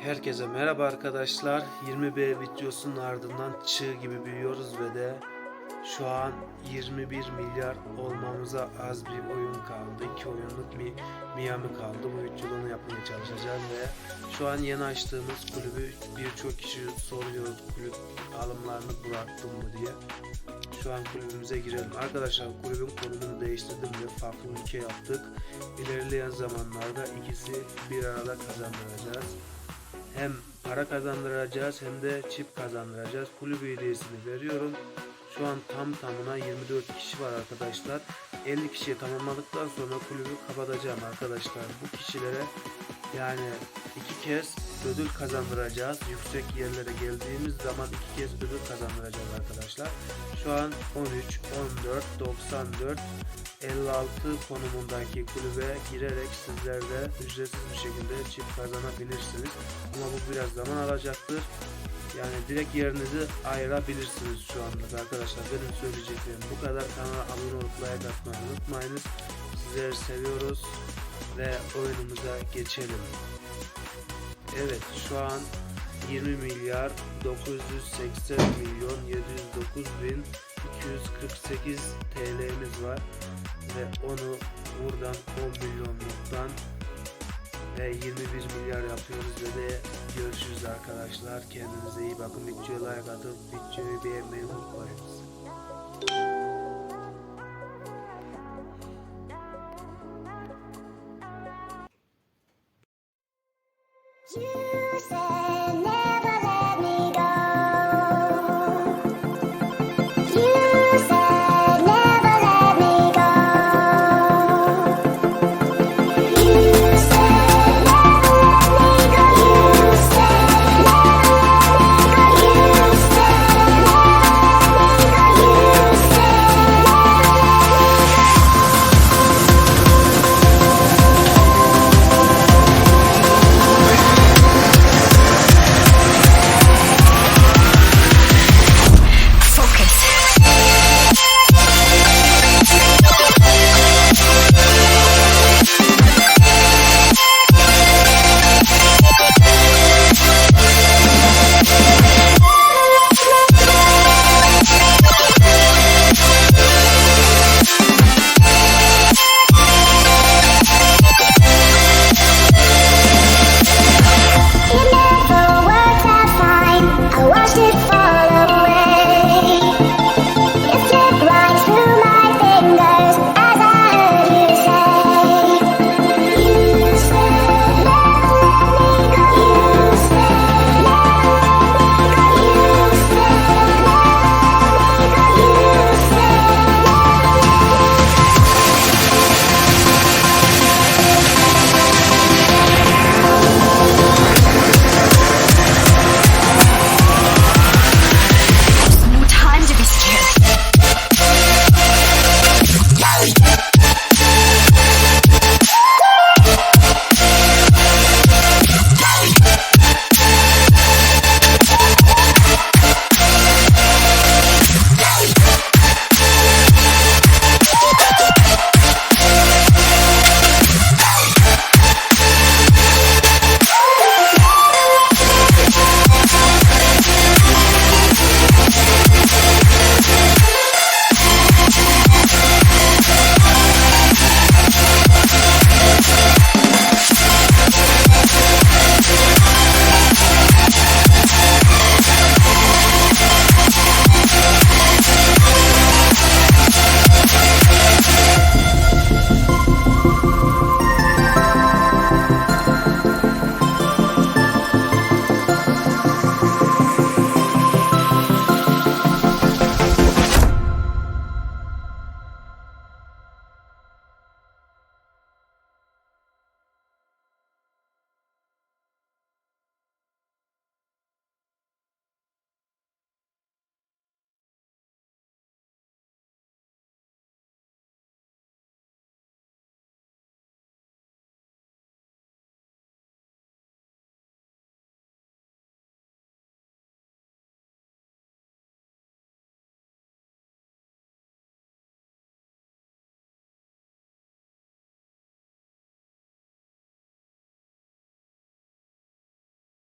Herkese merhaba arkadaşlar. 20B videosunun ardından çığ gibi büyüyoruz ve de şu an 21 milyar olmamıza az bir oyun kaldı. 2 oyunluk mi Miami kaldı. Bu onu yapmaya çalışacağım ve şu an yeni açtığımız kulübü birçok kişi soruyor kulüp alımlarını bıraktım mı diye. Şu an kulübümüze girelim. Arkadaşlar kulübün konumunu değiştirdim ve farklı ülke yaptık. İlerleyen zamanlarda ikisi bir arada kazandıracağız hem para kazandıracağız hem de çip kazandıracağız. Kulüp hediyesini veriyorum. Şu an tam tamına 24 kişi var arkadaşlar. 50 kişiye tamamladıktan sonra kulübü kapatacağım arkadaşlar. Bu kişilere yani iki kez ödül kazandıracağız. Yüksek yerlere geldiğimiz zaman iki kez ödül kazandıracağız arkadaşlar. Şu an 13, 14, 94, 56 konumundaki kulübe girerek sizler de ücretsiz bir şekilde çip kazanabilirsiniz. Ama bu biraz zaman alacaktır. Yani direkt yerinizi ayırabilirsiniz şu anlık arkadaşlar. Benim söyleyeceklerim bu kadar. Kanala abone olup like atmayı unutmayınız. Sizleri seviyoruz ve oyunumuza geçelim. Evet şu an 20 milyar 980 milyon 709 bin 248 TL'miz var ve onu buradan 10 milyonluktan ve 21 milyar yapıyoruz ve de görüşürüz arkadaşlar. Kendinize iyi bakın. Videoya like atıp videoyu beğenmeyi unutmayınız. You say